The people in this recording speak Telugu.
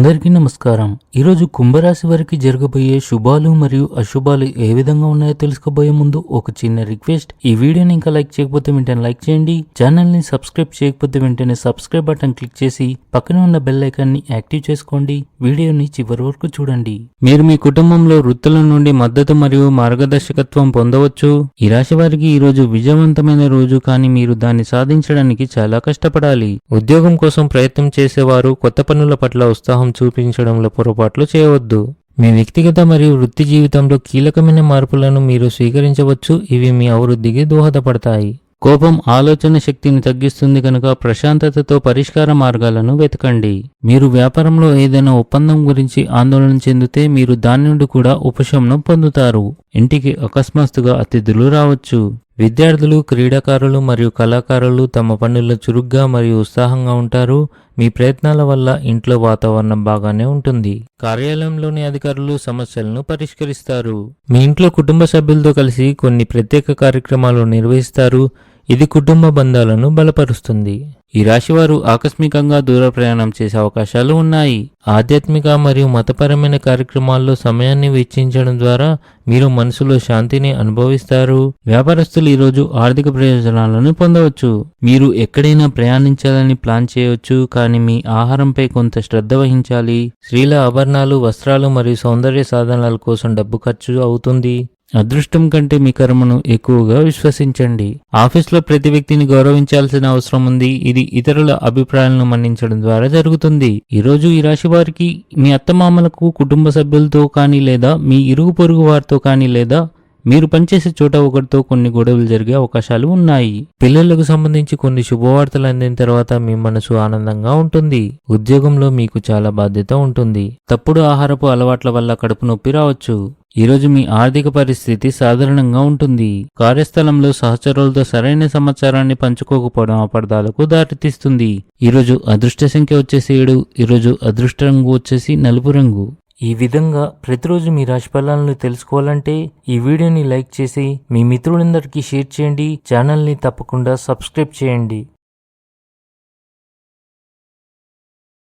అందరికీ నమస్కారం. ఈరోజు కుంభరాశి వారికి జరగబోయే శుభాలు మరియు అశుభాలు ఏ విధంగా ఉన్నాయో తెలుసుకోబోయే ముందు ఒక చిన్న రిక్వెస్ట్. ఈ వీడియోని ఇంకా లైక్ చేయకపోతే వెంటనే లైక్ చేయండి. ఛానల్ని సబ్స్క్రైబ్ చేయకపోతే వెంటనే సబ్స్క్రైబ్ బటన్ క్లిక్ చేసి పక్కన ఉన్న బెల్ ఐకాన్ని యాక్టివ్ చేసుకోండి. వీడియోని చివరి వరకు చూడండి. మీరు మీ కుటుంబంలో వృత్తుల నుండి మద్దతు మరియు మార్గదర్శకత్వం పొందవచ్చు. ఈ రాశి వారికి ఈ రోజు విజయవంతమైన రోజు కానీ మీరు దాన్ని సాధించడానికి చాలా కష్టపడాలి. ఉద్యోగం కోసం ప్రయత్నం చేసేవారు కొత్త పనుల పట్ల ఉత్సాహం చూపించడంలో పొరపాట్లు చేయవద్దు. మీ వ్యక్తిగత మరియు వృత్తి జీవితంలో కీలకమైన మార్పులను మీరు స్వీకరించవచ్చు. ఇవి మీ అభివృద్ధికి దోహదపడతాయి. కోపం ఆలోచన శక్తిని తగ్గిస్తుంది కనుక ప్రశాంతతతో పరిష్కార మార్గాలను వెతకండి. మీరు వ్యాపారంలో ఏదైనా ఒప్పందం గురించి ఆందోళన చెందితే మీరు దాని నుండి కూడా ఉపశమనం పొందుతారు. ఇంటికి అకస్మాత్తుగా అతిథులు రావచ్చు. విద్యార్థులు క్రీడాకారులు మరియు కళాకారులు తమ పనుల్లో చురుగ్గా మరియు ఉత్సాహంగా ఉంటారు. మీ ప్రయత్నాల వల్ల ఇంట్లో వాతావరణం బాగానే ఉంటుంది. కార్యాలయంలోని అధికారులు సమస్యలను పరిష్కరిస్తారు. మీ ఇంట్లో కుటుంబ సభ్యులతో కలిసి కొన్ని ప్రత్యేక కార్యక్రమాలు నిర్వహిస్తారు. ఇది కుటుంబ బంధాలను బలపరుస్తుంది. ఈ రాశివారు ఆకస్మికంగా దూర ప్రయాణం చేసే అవకాశాలు ఉన్నాయి. ఆధ్యాత్మిక మరియు మతపరమైన కార్యక్రమాల్లో సమయాన్ని వెచ్చించడం ద్వారా మీరు మనసులో శాంతిని అనుభవిస్తారు. వ్యాపారస్తులు ఈరోజు ఆర్థిక ప్రయోజనాలను పొందవచ్చు. మీరు ఎక్కడైనా ప్రయాణించాలని ప్లాన్ చేయవచ్చు కానీ మీ ఆహారంపై కొంత శ్రద్ధ వహించాలి. స్త్రీల ఆభరణాలు వస్త్రాలు మరియు సౌందర్య సాధనాల కోసం డబ్బు ఖర్చు అవుతుంది. అదృష్టం కంటే మీ కర్మను ఎక్కువగా విశ్వసించండి. ఆఫీస్లో ప్రతి వ్యక్తిని గౌరవించాల్సిన అవసరం ఉంది. ఇది ఇతరుల అభిప్రాయాలను మన్నించడం ద్వారా జరుగుతుంది. ఈరోజు ఈ రాశి వారికి మీ అత్తమామలకు కుటుంబ సభ్యులతో కానీ లేదా మీ ఇరుగు పొరుగు వారితో కానీ లేదా మీరు పనిచేసే చోట ఒకరితో కొన్ని గొడవలు జరిగే అవకాశాలు ఉన్నాయి. పిల్లలకు సంబంధించి కొన్ని శుభవార్తలు అందిన తర్వాత మీ మనసు ఆనందంగా ఉంటుంది. ఉద్యోగంలో మీకు చాలా బాధ్యత ఉంటుంది. తప్పుడు ఆహారపు అలవాట్ల వల్ల కడుపు నొప్పి రావచ్చు. ఈరోజు మీ ఆర్థిక పరిస్థితి సాధారణంగా ఉంటుంది. కార్యస్థలంలో సహచరులతో సరైన సమాచారాన్ని పంచుకోకపోవడం అపార్థాలకు దారితీస్తుంది. ఈరోజు అదృష్ట సంఖ్య వచ్చేసి ఏడు ఈరోజు అదృష్ట రంగు వచ్చేసి నలుపు రంగు. ఈ విధంగా ప్రతిరోజు మీ రాశి ఫలాలను తెలుసుకోవాలంటే ఈ వీడియోని లైక్ చేసి మీ మిత్రులందరికీ షేర్ చేయండి. ఛానల్ని తప్పకుండా సబ్స్క్రైబ్ చేయండి.